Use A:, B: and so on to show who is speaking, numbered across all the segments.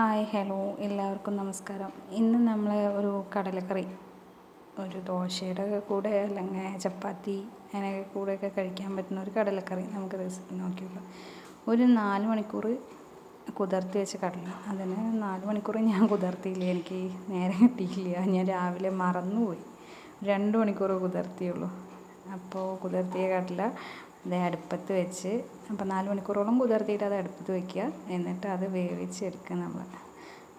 A: Hi hello എല്ലാവർക്കും നമസ്കാരം. ഇന്ന് നമ്മൾ ഒരു കടലക്കറി ഒരു ദോശയുടെ കൂടെ അല്ലെങ്കിൽ ചപ്പാത്തി അങ്ങനെ കൂടെയൊക്കെ കഴിക്കാൻ പറ്റുന്ന ഒരു കടലക്കറി നമുക്ക് റെസിപ്പി നോക്കിയോക്കാം ഒരു നാല് മണിക്കൂർ കുതിർത്തി വെച്ച കടല. അതിന് നാല് മണിക്കൂർ ഞാൻ കുതിർത്തിയില്ല. എനിക്ക് നേരെ കിട്ടിയില്ല ഞാൻ രാവിലെ മറന്നുപോയി. രണ്ട് മണിക്കൂർ കുതിർത്തിയുള്ളൂ. അപ്പോൾ കുതിർത്തിയ കടല അത് അടുപ്പത്ത് വെച്ച് അപ്പം നാല് മണിക്കൂറോളം കുതിർത്തിയിട്ട് അത് അടുപ്പത്ത് വയ്ക്കുക എന്നിട്ട് അത് വേവിച്ചെടുക്കുക നമ്മൾ.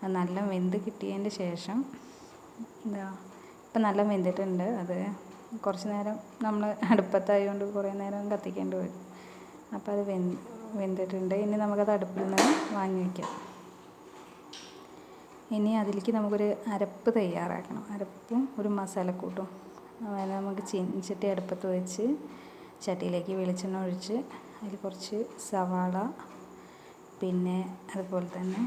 A: അത് നല്ല വെന്ത് കിട്ടിയതിന്റെ ശേഷം എന്താ ഇപ്പം നല്ല വെന്തിട്ടുണ്ട്. അത് കുറച്ച് നേരം നമ്മൾ അടുപ്പത്തായതുകൊണ്ട് കുറേ നേരം കത്തിക്കേണ്ടി വരും. അപ്പോൾ അത് വെന്ത് വെന്തിട്ടുണ്ട്. ഇനി നമുക്കത് അടുപ്പിൽ നിന്ന് വാങ്ങി വയ്ക്കാം. ഇനി അതിലേക്ക് നമുക്കൊരു അരപ്പ് തയ്യാറാക്കണം. അരപ്പും ഒരു മസാലക്കൂട്ടും. നമുക്ക് ചീനിച്ചട്ടി അടുപ്പത്ത് വെച്ച് ചട്ടിയിലേക്ക് വെളിച്ചെണ്ണ ഒഴിച്ച് അതിൽ കുറച്ച് സവാള പിന്നെ അതുപോലെ തന്നെ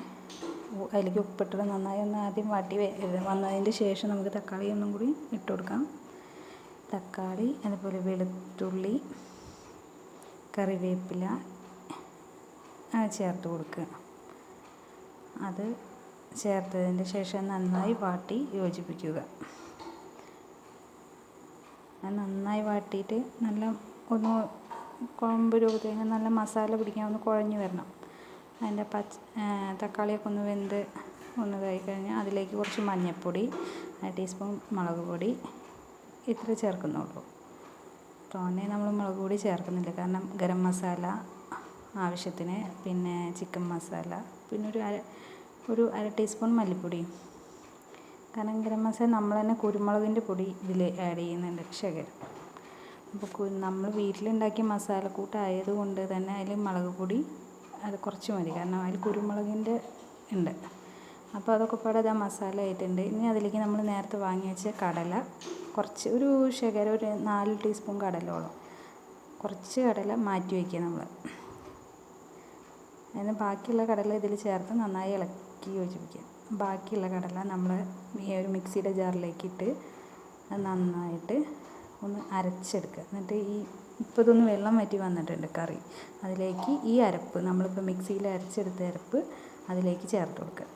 A: അതിലേക്ക് ഉപ്പിട്ടത് നന്നായി ഒന്ന് ആദ്യം വാട്ടി വന്നതിന്റെ ശേഷം നമുക്ക് തക്കാളി ഒന്നും കൂടി ഇട്ട് കൊടുക്കാം. തക്കാളി അതുപോലെ വെളുത്തുള്ളി കറിവേപ്പില ചേർത്ത് കൊടുക്കുക. അത് ചേർത്തതിന്റെ ശേഷം നന്നായി വാട്ടി യോജിപ്പിക്കുക. നന്നായി വാട്ടിയിട്ട് നല്ല ഒന്ന് കുഴമ്പ് രൂപത്തിൽ നല്ല മസാല പിടിക്കാൻ ഒന്ന് കുഴഞ്ഞ് വരണം. അതിന്റെ പച്ച തക്കാളിയൊക്കെ ഒന്ന് വെന്ത് ഒന്ന് ഇതായി കഴിഞ്ഞാൽ അതിലേക്ക് കുറച്ച് മഞ്ഞൾപ്പൊടി അര ടീസ്പൂൺ മുളക് പൊടി ഇത്ര ചേർക്കുന്നുള്ളൂ. തോനെ നമ്മൾ മുളക് പൊടി ചേർക്കുന്നില്ല. കാരണം ഗരം മസാല ആവശ്യത്തിന് പിന്നെ ചിക്കൻ മസാല പിന്നെ ഒരു അര ഒരു അര ടീസ്പൂൺ മല്ലിപ്പൊടിയും കാരണം ഗരം മസാല നമ്മൾ തന്നെ കുരുമുളകിന്റെ പൊടി ഇതിൽ ആഡ് ചെയ്യുന്നുണ്ട് ശകലം. അപ്പോൾ നമ്മൾ വീട്ടിലുണ്ടാക്കിയ മസാലക്കൂട്ടായത് കൊണ്ട് തന്നെ അതിൽ മുളക് പൊടി അത് കുറച്ച് മതി. കാരണം അതിൽ കുരുമുളകിന്റെ ഉണ്ട് അപ്പോൾ അതൊക്കെ പാടെ അത് മസാല ആയിട്ടുണ്ട്. ഇനി അതിലേക്ക് നമ്മൾ നേരത്തെ വാങ്ങി വെച്ച കടല കുറച്ച് ഒരു ശകരം ഒരു നാല് ടീസ്പൂൺ കടലോളം. കുറച്ച് കടല മാറ്റി വയ്ക്കുക നമ്മൾ അതിന് ബാക്കിയുള്ള കടല ഇതിൽ ചേർത്ത് നന്നായി ഇളക്കി യോജിപ്പിക്കുക ബാക്കിയുള്ള കടല നമ്മൾ ഈ ഒരു മിക്സിയുടെ ജാറിലേക്കിട്ട് അത് നന്നായിട്ട് ഒന്ന് അരച്ചെടുക്കുക. എന്നിട്ട് ഈ ഇപ്പോൾ ഇതൊന്ന് വെള്ളം വറ്റി വന്നിട്ടുണ്ട് കറി. അതിലേക്ക് ഈ അരപ്പ് നമ്മളിപ്പോൾ മിക്സിയിൽ അരച്ചെടുത്ത അരപ്പ് അതിലേക്ക് ചേർത്ത് കൊടുക്കുക.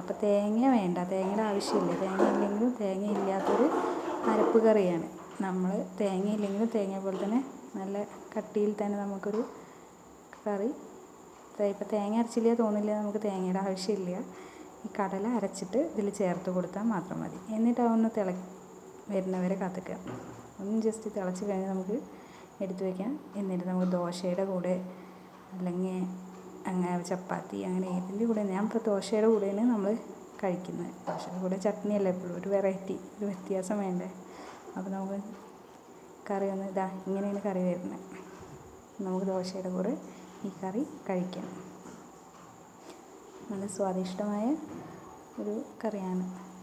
A: അപ്പോൾ തേങ്ങ വേണ്ട തേങ്ങയുടെ ആവശ്യമില്ല. തേങ്ങ ഇല്ലെങ്കിലും തേങ്ങ ഇല്ലാത്തൊരു അരപ്പ് കറിയാണ്. നമ്മൾ തേങ്ങ ഇല്ലെങ്കിലും തേങ്ങ പോലെ തന്നെ നല്ല കട്ടിയിൽ തന്നെ നമുക്കൊരു കറി. ഇപ്പോൾ തേങ്ങ അരച്ചില്ല തോന്നില്ല നമുക്ക് തേങ്ങയുടെ ആവശ്യമില്ല. ഈ കടല അരച്ചിട്ട് ഇതിൽ ചേർത്ത് കൊടുത്താൽ മാത്രം മതി. എന്നിട്ട് അതൊന്ന് തിള വരുന്നവരെ കാത്തിക്കുക. ഒന്ന് ജസ്റ്റ് തിളച്ച് കഴിഞ്ഞ് നമുക്ക് എടുത്ത് വയ്ക്കാം എന്നിട്ട് നമുക്ക് ദോശയുടെ കൂടെ അല്ലെങ്കിൽ അങ്ങനെ ചപ്പാത്തി അങ്ങനെ ഏതിന്റെ കൂടെ. ഞാൻ ഇപ്പോൾ ദോശയുടെ കൂടെയാണ് നമ്മൾ കഴിക്കുന്നത്. ദോശയുടെ കൂടെ ചട്നിയല്ല എപ്പോഴും ഒരു വെറൈറ്റി ഒരു വ്യത്യാസം വേണ്ടേ? അപ്പോൾ നമുക്ക് കറി ഒന്ന് ഇതാ ഇങ്ങനെയാണ് കറി വരുന്നത്. നമുക്ക് ദോശയുടെ കൂടെ ഈ കറി കഴിക്കാം. നല്ല സ്വാദിഷ്ടമായ ഒരു കറിയാണ്.